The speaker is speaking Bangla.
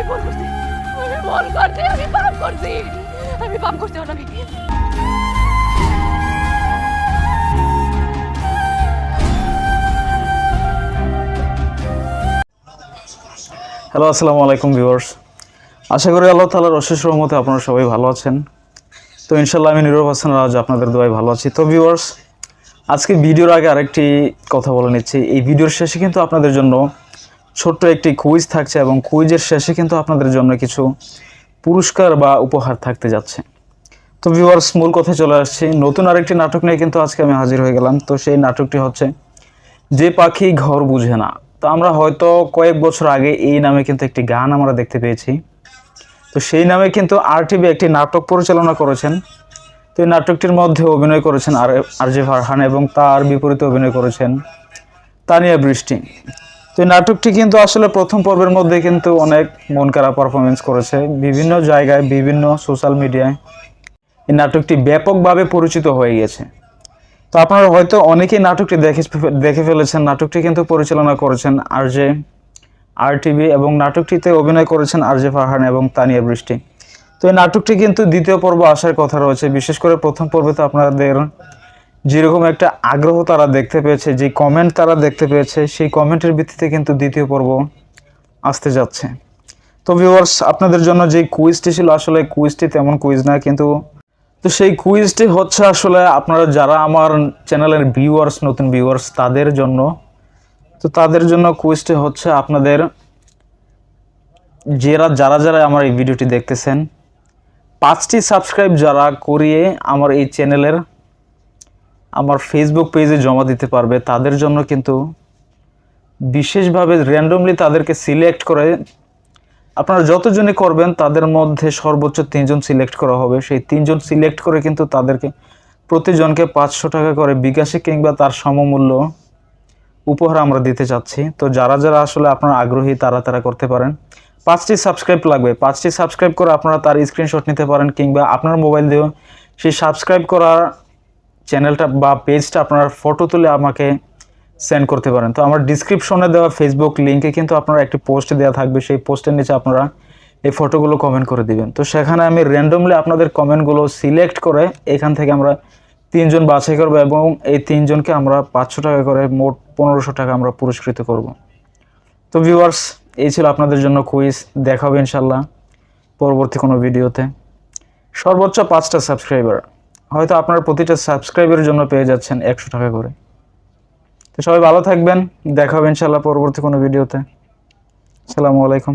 আমি ভুল করছি। আমি ভুল করছি, আমি পাপ করছি। আমি পাপ করছি অনামি হ্যালো আসসালামু আলাইকুম ভিউয়ার্স আশা করি আল্লাহ তালার অশেষ রহমতে আপনারা সবাই ভালো আছেন। তো ইনশাল্লাহ আমি নীরব হাসান রাজ আপনাদের দোয়াই ভালো আছি। তো ভিউয়ার্স আজকে ভিডিওর আগে আরেকটি কথা বলে নিচ্ছি। এই ভিডিওর শেষে কিন্তু আপনাদের জন্য ছোট্ট একটি কুইজ থাকছে এবং কুইজের শেষে কিন্তু আপনাদের জন্য কিছু পুরস্কার বা উপহার থাকতে যাচ্ছে। তো ভিউয়ার্স মূল কথায় চলে আসছি। নতুন আরেকটি নাটক নিয়ে কিন্তু আজকে আমি হাজির হয়ে গেলাম। তো সেই নাটকটি হচ্ছে যে পাখি ঘর বুঝে না। তো আমরা হয়তো কয়েক বছর আগে এই নামে কিন্তু একটি গান আমরা দেখতে পেয়েছি। তো সেই নামে কিন্তু আরটিভি একটি নাটক পরিচালনা করেছেন। তো এই নাটকটির মধ্যে অভিনয় করেছেন আর আরজে ফারহান এবং তার বিপরীতে অভিনয় করেছেন তানিয়া বৃষ্টি। তো নাটকটি কিন্তু আসলে প্রথম পর্বের মধ্যে কিন্তু অনেক মন খারাপ পারফরমেন্স করেছে। বিভিন্ন জায়গায়, বিভিন্ন সোশ্যাল মিডিয়ায় এই নাটকটি ব্যাপকভাবে পরিচিত হয়ে গেছে। তো আপনারা হয়তো অনেকেই নাটকটি দেখে দেখে ফেলেছেন। নাটকটি কিন্তু পরিচালনা করেছেন আর যে আর টিভি এবং নাটকটিতে অভিনয় করেছেন আর জে ফারহান এবং তানিয়া বৃষ্টি। তো এই নাটকটি কিন্তু দ্বিতীয় পর্ব আসার কথা রয়েছে। বিশেষ করে প্রথম পর্বে তো আপনাদের যেরকম একটা আগ্রহ তারা দেখতে পেয়েছে, যে কমেন্ট তারা দেখতে পেয়েছে, সেই কমেন্টের ভিত্তিতে কিন্তু দ্বিতীয় পর্ব আসতে যাচ্ছে। তো ভিউয়ার্স আপনাদের জন্য যে কুইজটি ছিল, আসলে কুইজটি তেমন কুইজ না, কিন্তু তো সেই কুইজটি হচ্ছে আসলে আপনারা যারা আমার চ্যানেলের ভিউয়ার্স নতুন ভিউয়ার্স তাদের জন্য। তো তাদের জন্য কুইজটি হচ্ছে আপনাদের যারা যারা যারা আমার এই ভিডিওটি দেখতেছেন, পাঁচটি সাবস্ক্রাইব যারা করিয়ে আমার এই চ্যানেলের আমার ফেসবুক পেজে জমা দিতে পারবে। তাদের জন্য কিন্তু বিশেষভাবে র্যান্ডমলি তাদেরকে সিলেক্ট করে, আপনারা যতজনে করবেন, তাদের মধ্যে সর্বোচ্চ তিনজন সিলেক্ট করা হবে। সেই তিনজন সিলেক্ট করে কিন্তু তাদেরকে প্রতিজনকে পাঁচশো টাকা করে বিকাশে কিংবা তার সমমূল্য উপহার আমরা দিতে চাচ্ছি। তো যারা যারা আসলে আপনার আগ্রহী, তারা তারা করতে পারেন। পাঁচটি সাবস্ক্রাইব লাগবে। পাঁচটি সাবস্ক্রাইব করে আপনারা তার স্ক্রিনশট নিতে পারেন কিংবা আপনার মোবাইল দিয়েও সেই সাবস্ক্রাইব করার চ্যানেলটা বা পেজটা আপনার ফটো তুলে আমাকে সেন্ড করতে পারেন। তো আমার ডিসক্রিপশনে দেওয়া ফেসবুক লিঙ্কে কিন্তু আপনারা একটি পোস্ট দেওয়া থাকবে। সেই পোস্টের নিচে আপনারা এই ফটোগুলো কমেন্ট করে দিবেন। তো সেখানে আমি র্যান্ডমলি আপনাদের কমেন্টগুলো সিলেক্ট করে এখান থেকে আমরা তিনজন বাছাই করব এবং এই তিনজনকে আমরা পাঁচশো টাকা করে মোট পনেরোশো টাকা আমরা পুরস্কৃত করব। তো ভিউয়ার্স এই ছিল আপনাদের জন্য কুইজ দেখা হবে ইনশাল্লাহ পরবর্তী কোনো ভিডিওতে সর্বোচ্চ পাঁচটা সাবস্ক্রাইবার হয়তো আপনার প্রতিটা সাবস্ক্রাইবের জন্য পেয়ে যাচ্ছেন একশো টাকা করে। তো সবাই ভালো থাকবেন। দেখা হবে ইনশাল্লাহ পরবর্তী কোনো ভিডিওতে আসসালামু আলাইকুম।